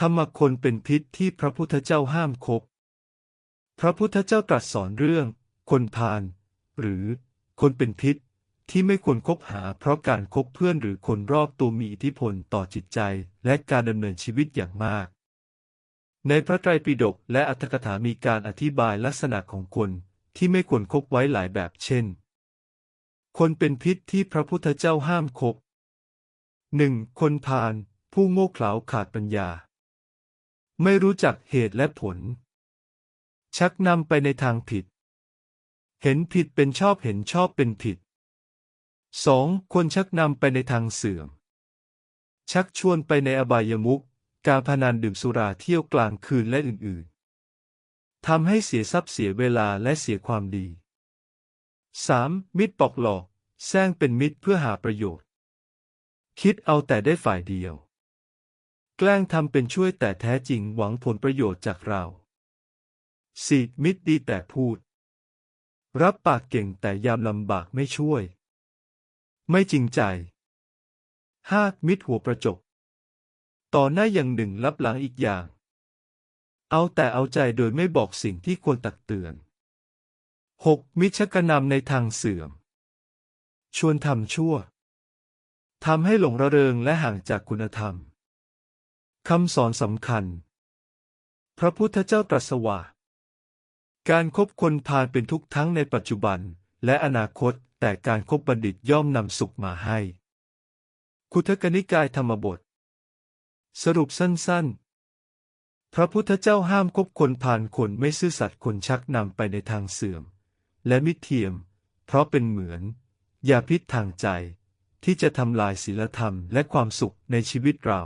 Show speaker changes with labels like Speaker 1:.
Speaker 1: ธรรมคนเป็นพิษที่พระพุทธเจ้าห้ามคบ พระพุทธเจ้าตรัสสอนเรื่อง คนพาลหรือ คนเป็นพิษที่ไม่ควรคบหา เพราะการคบเพื่อนหรือคนรอบตัวมีอิทธิพลต่อจิตใจและการดำเนินชีวิตอย่างมาก ในพระไตรปิฎกและอัตถกถามีการอธิบายลักษณะของคนที่ไม่ควรคบไว้หลายแบบเช่น คนเป็นพิษที่พระพุทธเจ้าห้ามคบหนึ่งคนพาลผู้โง่เขลาขาดปัญญา ไม่รู้จักเหตุและผล ชักนำไปในทางผิด เห็นผิดเป็นชอบเห็นชอบเป็นผิด 2. คนชักนำไปในทางเสื่อม ชักชวนไปในอบายมุขการพนันดื่มสุราเที่ยวกลางคืนและอื่นๆทำให้เสียทรัพย์เสียเวลาและเสียความดี 3. มิตรปอกหลอกแซงเป็นมิตรเพื่อหาประโยชน์ คิดเอาแต่ได้ฝ่ายเดียว แกล้งทำเป็นช่วยแต่แท้จริงหวังผลประโยชน์จากเรา 4. มิตรดีแต่พูด รับปากเก่งแต่ยามลำบากไม่ช่วย ไม่จริงใจ 5. มิตรหัวประจบ ต่อหน้าอย่างหนึ่งรับหลังอีกอย่าง เอาแต่เอาใจโดยไม่บอกสิ่งที่ควรตักเตือน 6. มิตรชักนำในทางเสื่อม ชวนทำชั่วทำให้หลงระเริงและห่างจากคุณธรรม คำสอนสำคัญ พระพุทธเจ้าตรัสว่า การคบคนพาลเป็นทุกทั้งในปัจจุบัน และอนาคต แต่การคบบัณฑิตย่อมนำสุขมาให้ คุทกนิกายธรรมบท สรุปสั้นๆ พระพุทธเจ้าห้ามคบคนพาลคนไม่ซื่อสัตย์คนชักนำไปในทางเสื่อม และมิเทียม เพราะเป็นเหมือนยาพิษทางใจที่จะทำลายศีลธรรมและความสุขในชีวิตเรา